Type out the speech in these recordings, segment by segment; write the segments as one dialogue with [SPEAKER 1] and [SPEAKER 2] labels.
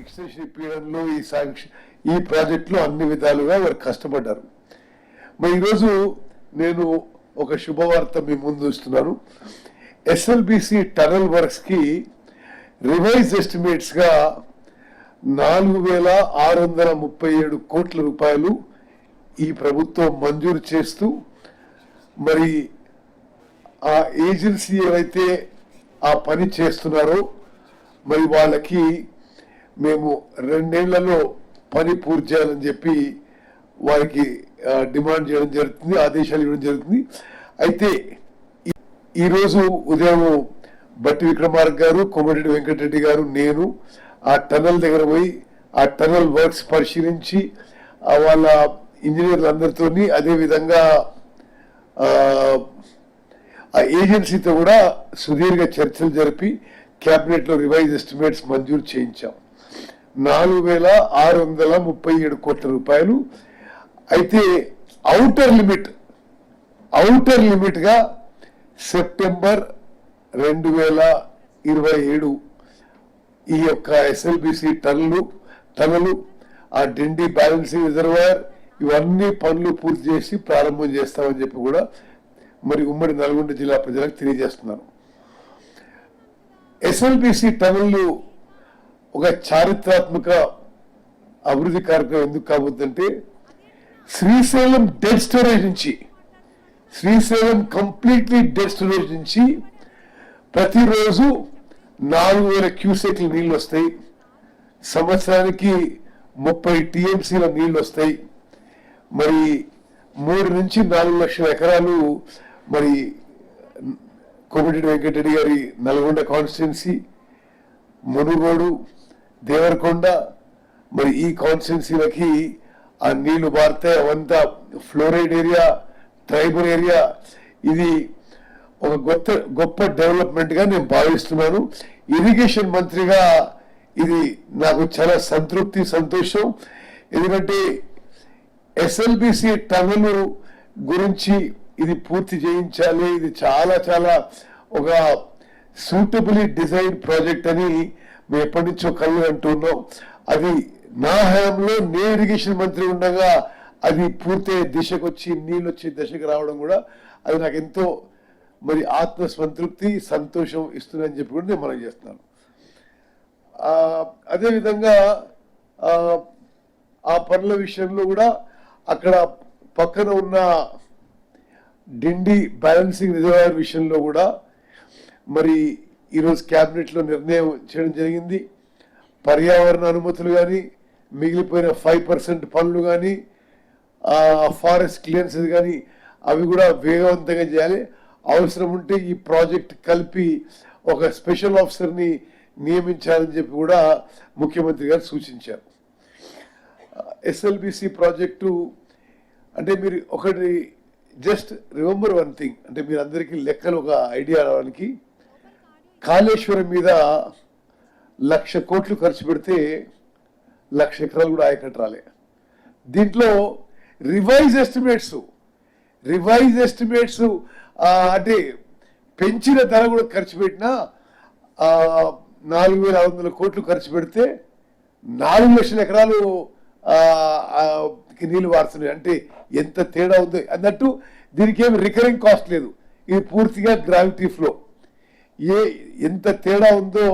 [SPEAKER 1] Extension ఇప్పించడంలో ఈ sanction ఈ ప్రాజెక్టులో అన్ని విధాలుగా వారు కష్టపడ్డారు. మరి ఈరోజు నేను ఒక శుభవార్త మీ ముందు ఇస్తున్నాను ఎస్ఎల్బిసి టనల్ వర్క్స్కి రివైజ్ ఎస్టిమేట్స్గా నాలుగు వేల ఆరు వందల ముప్పై ఏడు కోట్ల రూపాయలు ఈ ప్రభుత్వం మంజూరు చేస్తూ మరి ఆ ఏజెన్సీ ఏవైతే ఆ పని చేస్తున్నారో మరి వాళ్ళకి మేము రెండేళ్ళలో పని పూర్తి చేయాలని చెప్పి వారికి డిమాండ్ చేయడం జరుగుతుంది ఆదేశాలు ఇవ్వడం జరుగుతుంది. అయితే ఈరోజు ఉదయం బట్టి విక్రమార్క గారు కోమటిరెడ్డి వెంకటరెడ్డి గారు నేను ఆ టనల్ దగ్గర పోయి ఆ టనల్ వర్క్స్ పరిశీలించి వాళ్ళ ఇంజనీర్లందరితో అదే విధంగా ఆ, ఏజెన్సీతో కూడా సుదీర్ఘ చర్చలు జరిపి క్యాబినెట్లో రివైజ్ ఎస్టిమేట్స్ మంజూరు చేయించాం. నాలుగు వేల ఆరు వందల ముప్పై ఏడు కోట్ల రూపాయలు. అయితే అవుటర్ లిమిట్ అవుటర్ లిమిట్గా సెప్టెంబర్ రెండు వేల ఇరవై ఏడు ఈ యొక్క ఎస్ఎల్బిసి టన్నులు టన్నులు ఆ డిండి బ్యాలెన్సింగ్ రిజర్వాయర్ ఇవన్నీ పనులు పూర్తి చేసి ప్రారంభం చేస్తామని చెప్పి కూడా మరి ఉమ్మడి నల్గొండ జిల్లా ప్రజలకు తెలియజేస్తున్నాను. ఎస్ఎల్బిసి టన్నులు ఒక చారిత్రాత్మక అభివృద్ధి కార్యక్రమం ఎందుకు కాబోతుందంటే శ్రీశైలం డెడ్ స్టోరేజ్ నుంచి శ్రీశైలం కంప్లీట్లీ డెడ్ స్టోరేజ్ నుంచి ప్రతిరోజు నాలుగు వేల క్యూసెక్ల నీళ్ళు వస్తాయి. సంవత్సరానికి ముప్పై టీఎంసీల నీళ్ళు వస్తాయి. మరి మూడు నుంచి నాలుగు లక్షల ఎకరాలు మరి కోమటిరెడ్డి వెంకటరెడ్డి గారి నల్గొండ కాన్స్టిట్యున్సీ మునుగోడు దేవరకొండ మరి ఈ కాన్స్టిట్యున్సీలకి ఆ నీళ్ళు బారితే అవంతా ఫ్లోరైడ్ ఏరియా ట్రైబల్ ఏరియా. ఇది ఒక గొప్ప గొప్ప డెవలప్మెంట్గా నేను భావిస్తున్నాను. ఇరిగేషన్ మంత్రిగా ఇది నాకు చాలా సంతృప్తి సంతోషం. ఎందుకంటే ఎస్ఎల్బిసి టన్నులు గురించి ఇది పూర్తి చేయించాలి. ఇది చాలా చాలా ఒక సూటబుల్లీ డిజైన్ ప్రాజెక్ట్ అని మేము ఎప్పటి నుంచో కళ్ళు అంటున్నాం అది నా హయాంలో నే ఇరిగేషన్ మంత్రి ఉండగా అది పూర్తి దిశకు వచ్చి నీళ్ళు వచ్చే దశకు రావడం కూడా అది నాకు ఎంతో మరి ఆత్మ సంతృప్తి సంతోషం ఇస్తుందని చెప్పి కూడా నేను మనం చేస్తున్నాను. అదేవిధంగా ఆ పనుల విషయంలో కూడా అక్కడ పక్కన ఉన్న డిండి బ్యాలెన్సింగ్ రిజర్వాయర్ విషయంలో కూడా మరి ఈరోజు క్యాబినెట్లో నిర్ణయం చేయడం జరిగింది. పర్యావరణ అనుమతులు కానీ మిగిలిపోయిన ఫైవ్ పర్సెంట్ పనులు కానీ ఫారెస్ట్ క్లియరెన్సెస్ కానీ అవి కూడా వేగవంతంగా చేయాలి. అవసరం ఉంటే ఈ ప్రాజెక్ట్ కలిపి ఒక స్పెషల్ ఆఫీసర్ని నియమించాలని చెప్పి కూడా ముఖ్యమంత్రి గారు సూచించారు. ఎస్ఎల్బిసి ప్రాజెక్టు అంటే మీరు ఒకటి జస్ట్ రిమెంబర్ వన్ థింగ్. అంటే మీరు అందరికీ లెక్కలు ఒక ఐడియా రావడానికి కాళేశ్వరం మీద లక్ష కోట్లు ఖర్చు పెడితే లక్ష ఎకరాలు కూడా ఆయకట్టు రాలే. దీంట్లో రివైజ్ ఎస్టిమేట్స్ రివైజ్ ఎస్టిమేట్స్ అంటే పెంచిన ధర కూడా ఖర్చు పెట్టినా నాలుగు వేల ఐదు వందల కోట్లు ఖర్చు పెడితే నాలుగు లక్షల ఎకరాలు నీళ్ళు వాడుతున్నాయి వారుతున్నాయి. అంటే ఎంత తేడా ఉంది? అన్నట్టు దీనికి ఏమి రికరింగ్ కాస్ట్ లేదు. ఇది పూర్తిగా గ్రావిటీ ఫ్లో. ఏ ఎంత తేడా ఉందో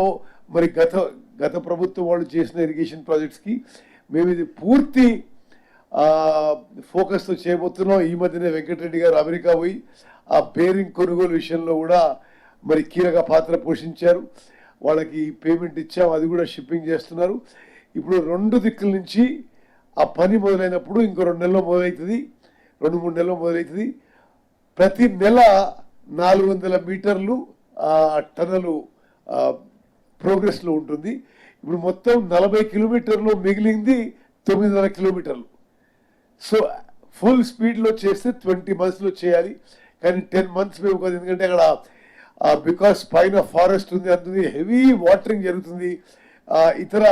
[SPEAKER 1] మరి గత గత ప్రభుత్వం వాళ్ళు చేసిన ఇరిగేషన్ ప్రాజెక్ట్స్కి మేము ఇది పూర్తి ఫోకస్తో చేయబోతున్నాం. ఈ మధ్యనే వెంకటరెడ్డి గారు అమెరికా పోయి ఆ బేరింగ్ కొనుగోలు విషయంలో కూడా మరి కీలక పాత్ర పోషించారు. వాళ్ళకి పేమెంట్ ఇచ్చాం అది కూడా షిప్పింగ్ చేస్తున్నారు. ఇప్పుడు రెండు దిక్కుల నుంచి ఆ పని మొదలైనప్పుడు ఇంకో రెండు నెలలు మొదలవుతుంది రెండు మూడు నెలలు మొదలవుతుంది ప్రతి నెల నాలుగు వందల మీటర్లు టన్నులు ప్రోగ్రెస్లో ఉంటుంది. ఇప్పుడు మొత్తం నలభై కిలోమీటర్లు మిగిలింది తొమ్మిదిన్నర కిలోమీటర్లు. సో ఫుల్ స్పీడ్లో చేస్తే ట్వంటీ మంత్స్లో చేయాలి. కానీ టెన్ మంత్స్ మేము కాదు. ఎందుకంటే అక్కడ బికాస్ పైన ఫారెస్ట్ ఉంది అంటుంది హెవీ వాటరింగ్ జరుగుతుంది. ఇతర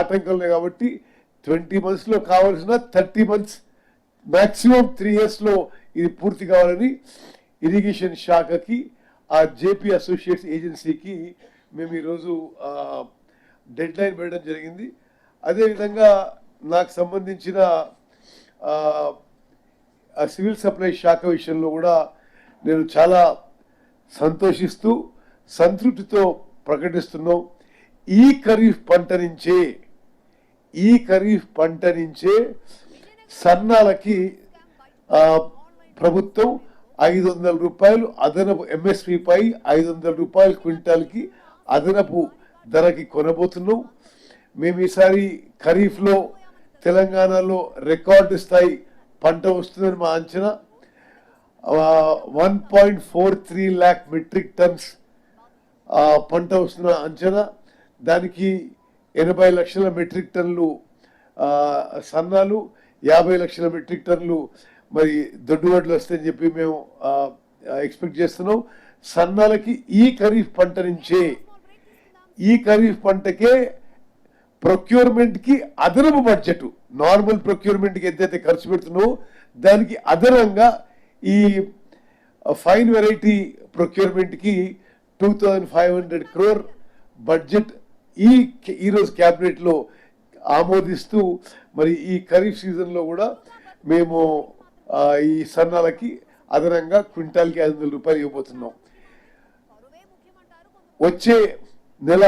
[SPEAKER 1] ఆటంకాలు కాబట్టి ట్వంటీ మంత్స్లో కావాల్సిన థర్టీ మంత్స్ మ్యాక్సిమం త్రీ ఇయర్స్లో ఇది పూర్తి కావాలని ఇరిగేషన్ శాఖకి ఆ జేపీ అసోసియేట్స్ ఏజెన్సీకి మేము ఈరోజు డెడ్ లైన్ పెట్టడం జరిగింది. అదేవిధంగా నాకు సంబంధించిన ఆ, సివిల్ సప్లై శాఖ విషయంలో కూడా నేను చాలా సంతోషిస్తూ సంతృప్తితో ప్రకటిస్తున్నాం. ఈ ఖరీఫ్ పంట నుంచే ఈ ఖరీఫ్ పంట నుంచే సన్నాలకి ప్రభుత్వం ఐదు వందల రూపాయలు అదనపు ఎంఎస్పి పై ఐదు వందల రూపాయలు క్వింటాల్కి అదనపు ధరకి కొనబోతున్నాం. మేము ఈసారి ఖరీఫ్లో తెలంగాణలో రికార్డు స్థాయి పంట వస్తుందని మా అంచనా. One point four three lakh metric tons పంట వస్తున్న అంచనా. దానికి ఎనభై లక్షల మెట్రిక్ టన్లు సన్నాలు యాభై లక్షల మెట్రిక్ టన్లు మరి దొడ్డువడ్లు వస్తాయని చెప్పి మేము ఎక్స్పెక్ట్ చేస్తున్నాం. సన్నాలకి ఈ ఖరీఫ్ పంట నుంచే ఈ ఖరీఫ్ పంటకే ప్రొక్యూర్మెంట్కి అదనపు బడ్జెట్ నార్మల్ ప్రొక్యూర్మెంట్కి ఎంతైతే ఖర్చు పెడుతున్నావో దానికి అదనంగా ఈ fine variety ప్రొక్యూర్మెంట్కి two thousand five hundred crore budget ఈ ఈరోజు క్యాబినెట్లో ఆమోదిస్తూ మరి ఈ ఖరీఫ్ సీజన్లో కూడా మేము ఈ సన్నాలకి అదనంగా క్వింటాల్కి ఐదు వందల రూపాయలు ఇవ్వబోతున్నాం. వచ్చే నెల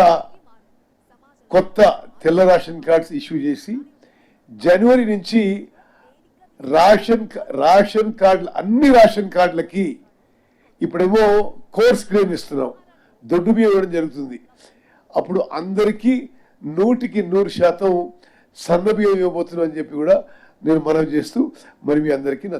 [SPEAKER 1] కొత్త తెల్ల రేషన్ కార్డ్స్ ఇష్యూ చేసి జనవరి నుంచి రేషన్ రేషన్ కార్డులు అన్ని రేషన్ కార్డులకి ఇప్పుడేమో కోర్స్ క్లెయిమ్ ఇస్తున్నాం. దొడ్డు బియ్యం ఇవ్వడం జరుగుతుంది. అప్పుడు అందరికీ నూటికి నూరు శాతం సన్న బియ్యం ఇవ్వబోతున్నాం అని చెప్పి కూడా నేను మనవి చేస్తూ మరి మీ అందరికీ నా